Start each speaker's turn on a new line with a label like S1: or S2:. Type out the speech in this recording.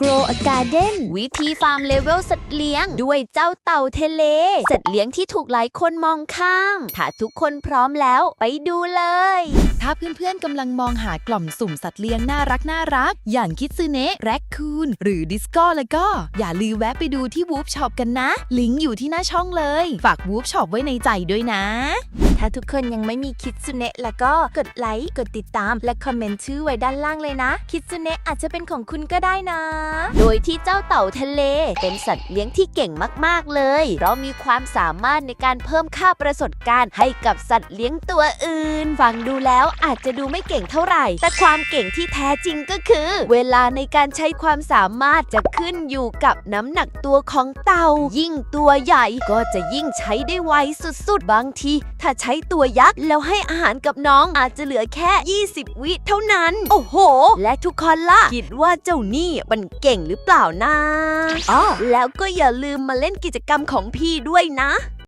S1: Grow a Garden วิธีฟาร์มเลเวลสัตว์เลี้ยง ด้วยเจ้าเต่าเทเล สัตว์เลี้ยงที่ถูกหลายคนมองข้าม ถ้าทุกคนพร้อมแล้วไปดูเลย
S2: ถ้าเพื่อนๆกำลังมองหากล่องสุ่มสัตว์เลี้ยงน่ารักน่ารัก อย่างคิดซูเนะแรคคูนหรือดิสโก้แล้วก็ อย่าลืมแวะไปดูที่วูฟช็อปกันนะ ลิงก์อยู่ที่หน้าช่องเลย ฝากวูฟช็อปไว้ในใจด้วยนะ
S1: ถ้าทุกคนยังไม่มีคิดซุเนะแล้วก็กดไลค์กดติดตามและคอมเมนต์ชื่อไว้ด้านล่างเลยนะ คิดซุเนะอาจจะเป็นของคุณก็ได้นะโดยที่เจ้าเต่าทะเล เป็นสัตว์เลี้ยงที่เก่งมากๆเลย เพราะมีความสามารถในการเพิ่มค่าประสบการณ์ให้กับสัตว์เลี้ยงตัวอื่น ฟังดูแล้วอาจจะดูไม่เก่งเท่าไหร่ แต่ความเก่งที่แท้จริงก็คือ เวลาในการใช้ความสามารถจะขึ้นอยู่กับน้ำหนักตัวของเต่า ยิ่งตัวใหญ่ก็จะยิ่งใช้ได้ไวสุดๆ บางที ถ้าใช้ตัวยักษ์แล้วให้อาหารกับน้องอาจจะเหลือแค่ 20 วิเท่านั้น โอ้โห และทุกคนล่ะ คิดว่าเจ้านี่มันเก่งหรือเปล่านะอ๋อแล้วก็อย่าลืมมาเล่นกิจกรรมของพี่ด้วยนะ